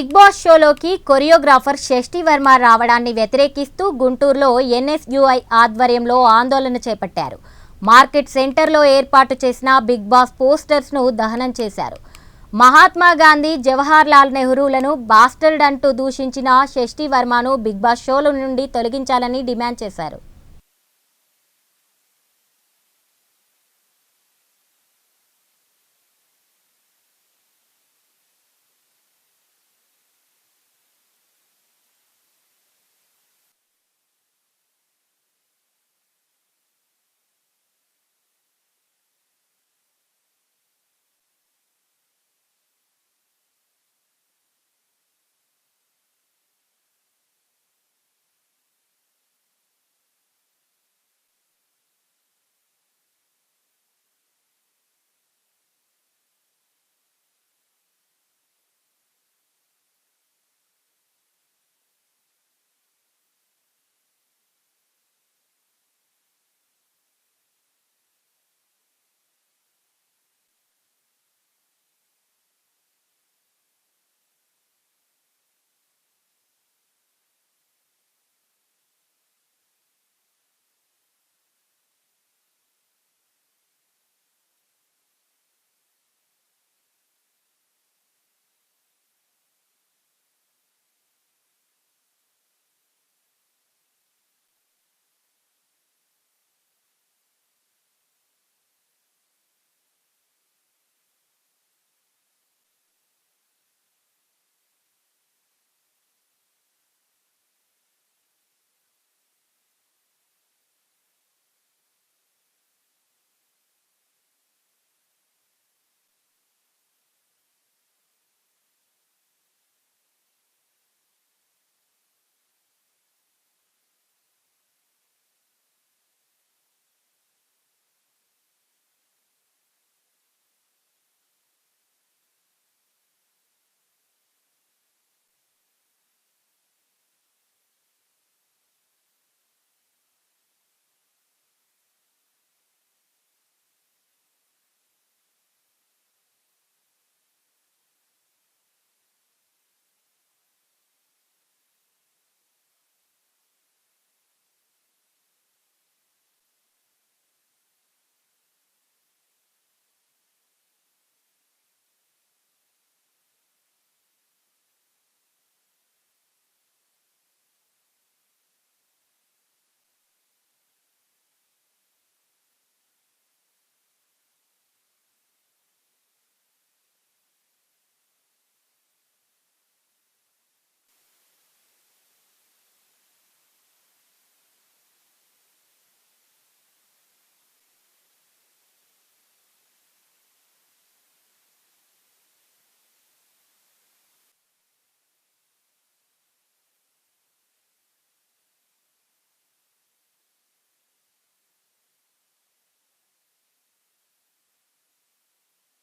Big boss షోలోకి choreographer షష్ఠి వర్మ రావడాన్ని వ్యతిరేకిస్తూ గుంటూరులో ఎన్ఎస్యుఐ ఆధ్వర్యంలో ఆందోళన చేపట్టారు. మార్కెట్ సెంటర్లో ఏర్పాటు చేసిన బిగ్ బాస్ పోస్టర్స్ను దహనం చేశారు. మహాత్మా గాంధీ జవహర్ లాల్ నెహ్రూలను బాస్టర్డ్ అంటూ దూషించిన షష్ఠి వర్మను బిగ్ బాస్ షోల నుండి తొలగించాలని డిమాండ్ చేశారు.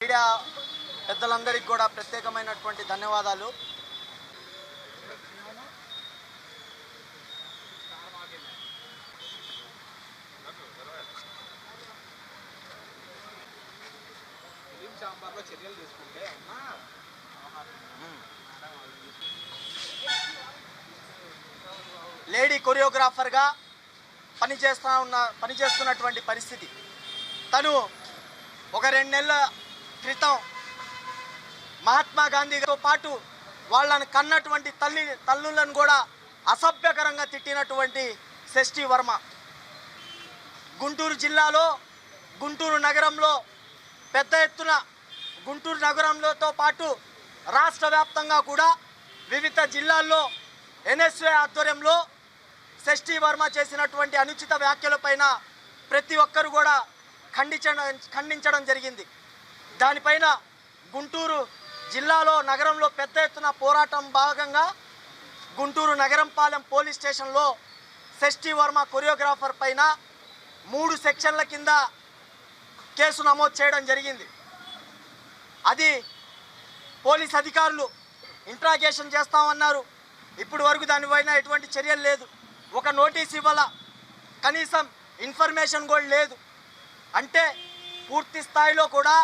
మీడియా పెద్దలందరికీ కూడా ప్రత్యేకమైనటువంటి ధన్యవాదాలు. లేడీ కొరియోగ్రాఫర్గా పనిచేస్తా ఉన్న పనిచేస్తున్నటువంటి పరిస్థితి. తను ఒక రెండు నెలల క్రితం మహాత్మా గాంధీతో పాటు వాళ్ళని కన్నటువంటి తల్లి తల్లులను కూడా అసభ్యకరంగా తిట్టినటువంటి షష్ఠి వర్మ. గుంటూరు జిల్లాలో గుంటూరు నగరంలో పెద్ద ఎత్తున గుంటూరు నగరంలోతో పాటు రాష్ట్ర వ్యాప్తంగా కూడా వివిధ జిల్లాల్లో ఎన్ఎస్ఏ ఆధ్వర్యంలో షష్ఠి వర్మ చేసినటువంటి అనుచిత వ్యాఖ్యలపైన ప్రతి ఒక్కరు కూడా ఖండించడం ఖండించడం జరిగింది. దానిపైన గుంటూరు జిల్లాలో నగరంలో పెద్ద ఎత్తున పోరాటం భాగంగా గుంటూరు నగరంపాలెం పోలీస్ స్టేషన్లో షష్ఠి వర్మ కొరియోగ్రాఫర్ పైన మూడు సెక్షన్ల కింద కేసు నమోదు చేయడం జరిగింది. అది పోలీస్ అధికారులు ఇంట్రాగేషన్ చేస్తామన్నారు. ఇప్పుడు వరకు దానిపైన ఎటువంటి చర్యలు లేదు. ఒక నోటీస్ ఇవ్వాల. కనీసం ఇన్ఫర్మేషన్ కూడా లేదు. అంటే పూర్తి స్థాయిలో కూడా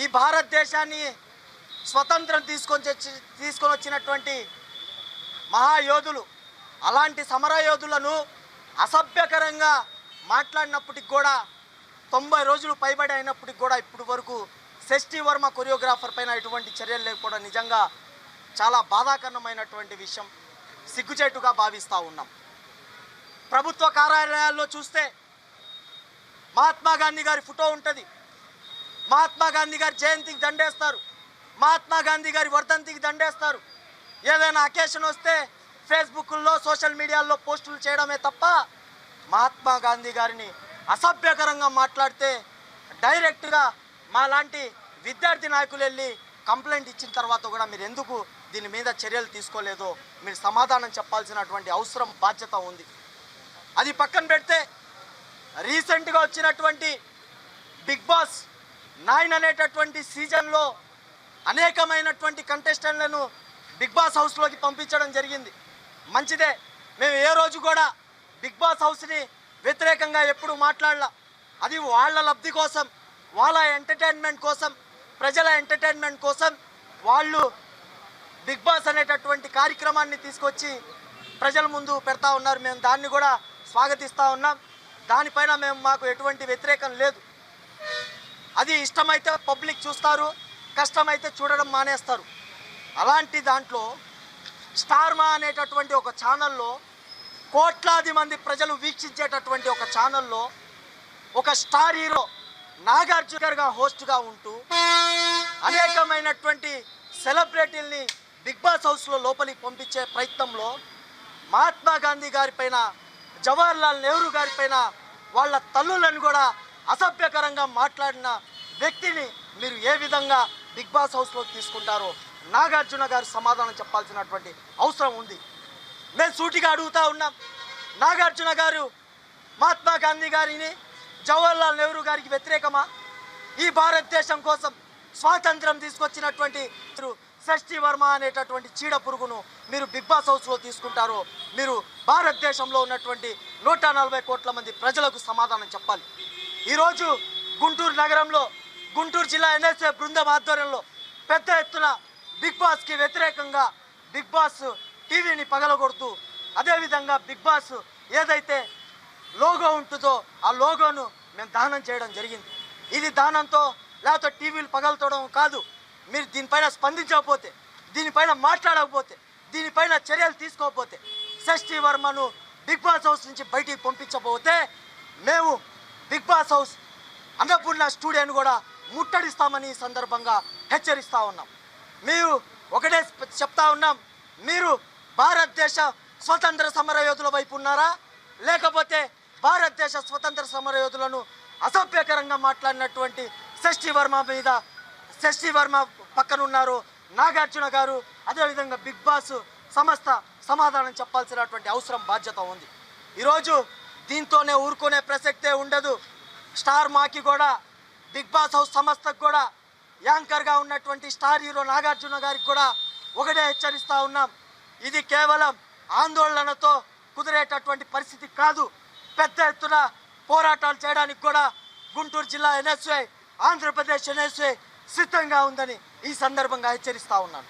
ఈ భారతదేశాన్ని స్వతంత్రం తీసుకొని తీసుకొని వచ్చినటువంటి మహాయోధులు అలాంటి సమరయోధులను అసభ్యకరంగా మాట్లాడినప్పటికి కూడా తొంభై రోజులు పైబడి అయినప్పటికి కూడా ఇప్పుడు వరకు షష్ఠి వర్మ కొరియోగ్రాఫర్ పైన ఎటువంటి చర్యలు లేకపోవడం నిజంగా చాలా బాధాకరమైనటువంటి విషయం సిగ్గుచేటుగా భావిస్తూ ఉన్నాం. ప్రభుత్వ కార్యాలయాల్లో చూస్తే మహాత్మా గాంధీ గారి ఫోటో ఉంటుంది. మహాత్మా గాంధీ గారి జయంతికి దండేస్తారు. మహాత్మా గాంధీ గారి వర్ధంతికి దండేస్తారు. ఏదైనా అకేషన్ వస్తే ఫేస్బుక్లో సోషల్ మీడియాలో పోస్టులు చేయడమే తప్ప మహాత్మా గాంధీ గారిని అసభ్యకరంగా మాట్లాడితే డైరెక్ట్గా మా లాంటి విద్యార్థి నాయకులు వెళ్ళి కంప్లైంట్ ఇచ్చిన తర్వాత కూడా మీరు ఎందుకు దీని మీద చర్యలు తీసుకోలేదో మీరు సమాధానం చెప్పాల్సినటువంటి అవసరం బాధ్యత ఉంది. అది పక్కన పెడితే రీసెంట్గా వచ్చినటువంటి బిగ్ బాస్ నైన్ అనేటటువంటి సీజన్లో అనేకమైనటువంటి కంటెస్టెంట్లను బిగ్ బాస్ హౌస్లోకి పంపించడం జరిగింది. మంచిదే. మేము ఏ రోజు కూడా బిగ్ బాస్ హౌస్ని వ్యతిరేకంగా ఎప్పుడు మాట్లాడలా. అది వాళ్ళ లబ్ధి కోసం వాళ్ళ ఎంటర్టైన్మెంట్ కోసం ప్రజల ఎంటర్టైన్మెంట్ కోసం వాళ్ళు బిగ్ బాస్ అనేటటువంటి కార్యక్రమాన్ని తీసుకొచ్చి ప్రజల ముందు పెడతా ఉన్నారు. మేము దాన్ని కూడా స్వాగతిస్తూ ఉన్నాం. దానిపైన మేము మాకు ఎటువంటి వ్యతిరేకం లేదు. అది ఇష్టమైతే పబ్లిక్ చూస్తారు కష్టమైతే చూడడం మానేస్తారు. అలాంటి దాంట్లో స్టార్మా అనేటటువంటి ఒక ఛానల్లో కోట్లాది మంది ప్రజలు వీక్షించేటటువంటి ఒక ఛానల్లో ఒక స్టార్ హీరో నాగార్జునగా హోస్ట్గా ఉంటూ అనేకమైనటువంటి సెలబ్రిటీల్ని బిగ్ బాస్ హౌస్లో లోపలికి పంపించే ప్రయత్నంలో మహాత్మా గాంధీ గారి పైన జవహర్లాల్ నెహ్రూ గారి పైన వాళ్ళ తల్లులను కూడా అసభ్యకరంగా మాట్లాడిన వ్యక్తిని మీరు ఏ విధంగా బిగ్ బాస్ హౌస్లో తీసుకుంటారో నాగార్జున గారు సమాధానం చెప్పాల్సినటువంటి అవసరం ఉంది. మేము సూటిగా అడుగుతా ఉన్నాం. నాగార్జున గారు మహాత్మా గాంధీ గారిని జవహర్లాల్ నెహ్రూ గారికి వ్యతిరేకమా? ఈ భారతదేశం కోసం స్వాతంత్రం తీసుకొచ్చినటువంటి మీరు షష్ఠి వర్మ అనేటటువంటి చీడ పురుగును మీరు బిగ్ బాస్ హౌస్లో తీసుకుంటారో మీరు భారతదేశంలో ఉన్నటువంటి నూట నలభై కోట్ల మంది ప్రజలకు సమాధానం చెప్పాలి. ఈరోజు గుంటూరు నగరంలో గుంటూరు జిల్లా ఎన్ఎస్ఏ బృందం ఆధ్వర్యంలో పెద్ద ఎత్తున బిగ్ బాస్కి వ్యతిరేకంగా బిగ్ బాస్ టీవీని పగలగొడుతూ అదేవిధంగా బిగ్ బాస్ ఏదైతే లోగో ఉంటుందో ఆ లోగోను మేము దానం చేయడం జరిగింది. ఇది దానంతో లేకపోతే టీవీలు పగలతోడం కాదు మీరు దీనిపైన స్పందించకపోతే దీనిపైన మాట్లాడకపోతే దీనిపైన చర్యలు తీసుకోకపోతే షష్ఠీ వర్మను బిగ్ బాస్ హౌస్ నుంచి బయటికి పంపించకపోతే మేము బిగ్ బాస్ హౌస్ అన్నపూర్ణ స్టూడియోని కూడా ముట్టడిస్తామని ఈ సందర్భంగా హెచ్చరిస్తా ఉన్నాం. మీరు ఒకటే చెప్తా ఉన్నాం. మీరు భారతదేశ స్వతంత్ర సమర యోధుల వైపు ఉన్నారా? లేకపోతే భారతదేశ స్వతంత్ర సమర యోధులను అసభ్యకరంగా మాట్లాడినటువంటి షష్ఠి వర్మ మీద షష్ఠి వర్మ పక్కన ఉన్నారు నాగార్జున గారు. అదేవిధంగా బిగ్ బాస్ సంస్థ సమాధానం చెప్పాల్సినటువంటి అవసరం బాధ్యత ఉంది. ఈరోజు దీంతోనే ఊరుకునే ప్రసక్తే ఉండదు. స్టార్ మాకి కూడా బిగ్ బాస్ హౌస్ సంస్థకు కూడా యాంకర్గా ఉన్నటువంటి స్టార్ హీరో నాగార్జున గారికి కూడా ఒకటే హెచ్చరిస్తూ ఉన్నాం. ఇది కేవలం ఆందోళనతో కుదిరేటటువంటి పరిస్థితి కాదు. పెద్ద ఎత్తున పోరాటాలు చేయడానికి కూడా గుంటూరు జిల్లా ఎన్ఎస్ఐ ఆంధ్రప్రదేశ్ ఎన్ఎస్ఐ సిద్ధంగా ఉందని ఈ సందర్భంగా హెచ్చరిస్తూ ఉన్నాను.